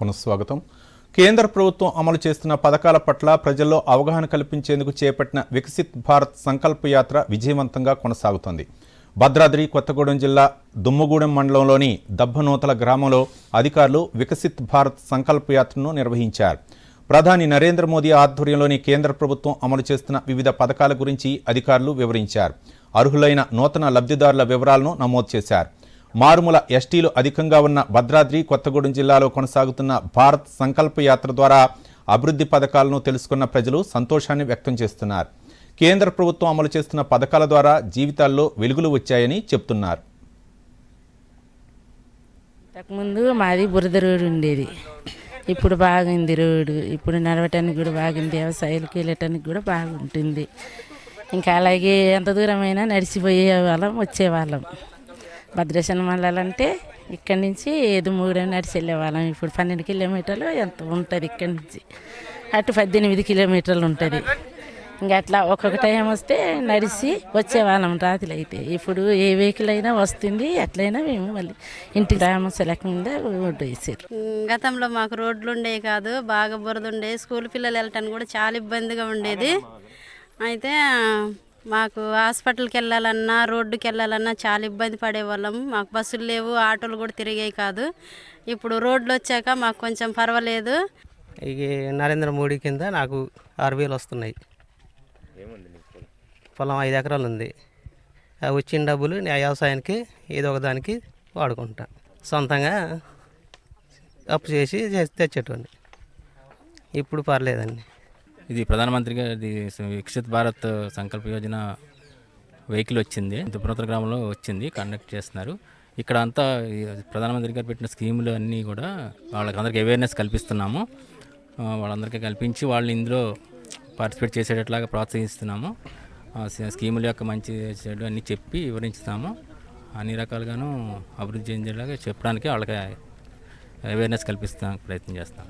పునఃస్వాగతం. కేంద్ర ప్రభుత్వం అమలు చేస్తున్న పథకాల పట్ల ప్రజల్లో అవగాహన కల్పించేందుకు చేపట్టిన వికసిత్ భారత్ సంకల్ప యాత్ర విజయవంతంగా కొనసాగుతోంది. భద్రాద్రి కొత్తగూడెం జిల్లా దుమ్మగూడెం మండలంలోని దబ్బనూతల గ్రామంలో అధికారులు వికసిత్ భారత్ సంకల్ప యాత్రను నిర్వహించారు. ప్రధాని నరేంద్ర మోదీ ఆధ్వర్యంలోని కేంద్ర ప్రభుత్వం అమలు చేస్తున్న వివిధ పథకాల గురించి అధికారులు వివరించారు. అర్హులైన నూతన లబ్ధిదారుల వివరాలను నమోదు చేశారు. మారుమూల ఎస్టీలు అధికంగా ఉన్న భద్రాద్రి కొత్తగూడెం జిల్లాలో కొనసాగుతున్న భారత్ సంకల్ప యాత్ర ద్వారా అభివృద్ధి పథకాలను తెలుసుకున్న ప్రజలు సంతోషాన్ని వ్యక్తం చేస్తున్నారు. కేంద్ర ప్రభుత్వం అమలు చేస్తున్న పథకాల ద్వారా జీవితాల్లో వెలుగులు వచ్చాయని చెప్తున్నారు. ఇంతకుముందు మాది బురద రోడ్డు ఉండేది. ఇప్పుడు బాగుంది రోడ్డు ఇప్పుడు నడవటానికి కూడా బాగుంది. వ్యవసాయాలకు వెళ్ళటానికి కూడా బాగుంటుంది. ఇంకా అలాగే ఎంత దూరమైనా నడిచిపోయే వాళ్ళం వచ్చేవాళ్ళం. భద్రాచలం వెళ్ళాలంటే ఇక్కడి నుంచి ఏదో మూడు నడిచి వెళ్ళేవాళ్ళం. ఇప్పుడు పన్నెండు కిలోమీటర్లు ఎంత ఉంటుంది ఇక్కడి నుంచి? అటు పద్దెనిమిది కిలోమీటర్లు ఉంటుంది. ఇంకా అట్లా ఒక్కొక్క టైం వస్తే నడిచి వచ్చేవాళ్ళం రాత్రి అయితే ఇప్పుడు ఏ వెహికల్ అయినా వస్తుంది ఎట్లయినా మేము మళ్ళీ ఇంటికి రామస లేకుండా రోడ్డు వేసారు గతంలో మాకు రోడ్లు ఉండేవి కాదు బాగా బురద ఉండేది స్కూల్ పిల్లలు వెళ్ళటానికి కూడా చాలా ఇబ్బందిగా ఉండేది. అయితే మాకు హాస్పిటల్కి వెళ్ళాలన్నా రోడ్డుకి వెళ్ళాలన్నా చాలా ఇబ్బంది పడేవాళ్ళం. మాకు బస్సులు లేవు ఆటోలు కూడా తిరిగేవి కాదు. ఇప్పుడు రోడ్లు వచ్చాక మాకు కొంచెం పర్వాలేదు. ఇక నరేంద్ర మోడీ కింద నాకు ఆరు వేలు వస్తున్నాయి. పొలం? ఐదు ఎకరాలు ఉంది ఆ వచ్చిన డబ్బులు ఆ వ్యవసాయానికి ఏదో ఒక దానికి వాడుకుంటా. సొంతంగా అప్పు చేసి తెచ్చేటోని ఇప్పుడు పర్లేదండి. ఇది ప్రధానమంత్రి గారి వికసిత్ భారత్ సంకల్ప యోజన వెహికల్ వచ్చింది. దుప్పనూతల గ్రామంలో వచ్చింది కండక్ట్ చేస్తున్నారు. ఇక్కడ అంతా ప్రధానమంత్రి గారు పెట్టిన స్కీములు అన్నీ కూడా వాళ్ళకి అవేర్నెస్ కల్పిస్తున్నాము. వాళ్ళందరికీ కల్పించి వాళ్ళు ఇందులో పార్టిసిపేట్ చేసేటట్లాగా ప్రోత్సహిస్తున్నాము. స్కీముల యొక్క మంచి చెడు అన్నీ చెప్పి వివరించుతాము. అన్ని రకాలుగాను అభివృద్ధి చెందేలాగా చెప్పడానికి వాళ్ళకి అవేర్నెస్ కల్పిస్తాం ప్రయత్నం చేస్తాం.